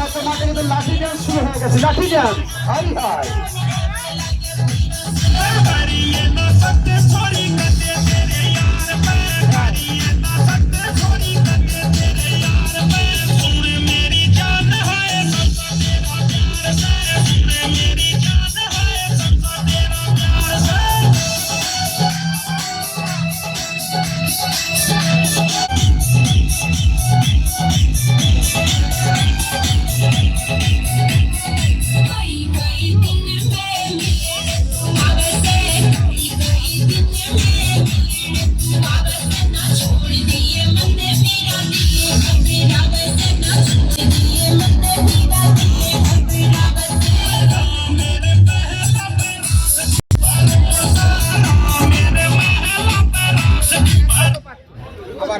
মাত্র মাঠে কিন্তু লাঠি ডান্স শুরু হয়ে গেছে লাঠি ডান্স হাই হাই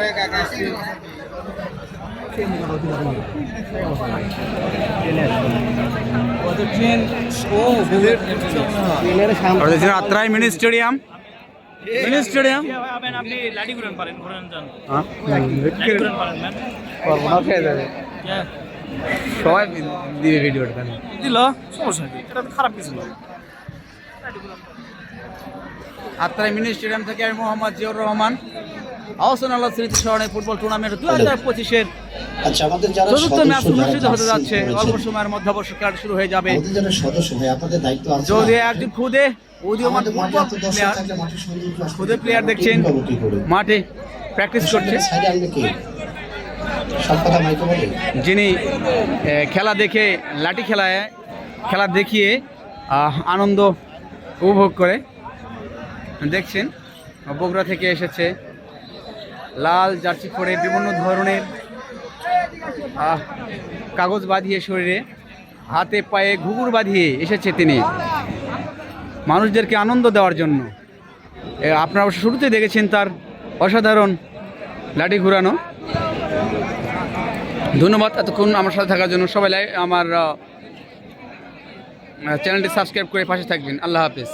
দেখছি Atrai mini stadium. Mini stadium. আপনি লাঠি ঘুরেন পারেন ঘুরেন যান হ্যাঁ ঘুরেন পারেন ম্যাম সবাই দিবে ভিডিওটা দিল সমস্যা এটা খারাপ কিছু না। আত্রাই মিনি স্টেডিয়াম থেকে আমি মোহাম্মদ জিয়র রহমান। আহসান আল্লাহ স্মৃতি স্মরণে ফুটবল টুর্নামেন্ট দু হাজার পঁচিশের আচ্ছা চতুর্থ ম্যাচ অনুষ্ঠিত হতে যাচ্ছে অল্প সময়ের মধ্যে অবশ্য খেলা শুরু হয়ে যাবে। যদি না? একটি খুদে উদীয়মান ফুটবল প্লেয়ার খুদে প্লেয়ার দেখছেন? মাঠে প্র্যাকটিস করছে। যিনি খেলা দেখে লাঠি খেলায় খেলা দেখিয়ে আনন্দ উপভোগ করে দেখছেন। বগুড়া থেকে এসেছে লাল জার্সি পরে বিভিন্ন ধরনের কাগজ বাঁধিয়ে শরীরে, হাতে পায়ে ঘুঘুর বাঁধিয়ে এসেছে তিনি। মানুষদেরকে আনন্দ দেওয়ার জন্য। আপনারা অবশ্য শুরুতে দেখেছেন তার অসাধারণ লাঠি ঘুরানো। ধন্যবাদ এতক্ষণ আমার সাথে থাকার জন্য। সবাই আমার চ্যানেলটি সাবস্ক্রাইব করে পাশে থাকবেন। আল্লাহ হাফিজ।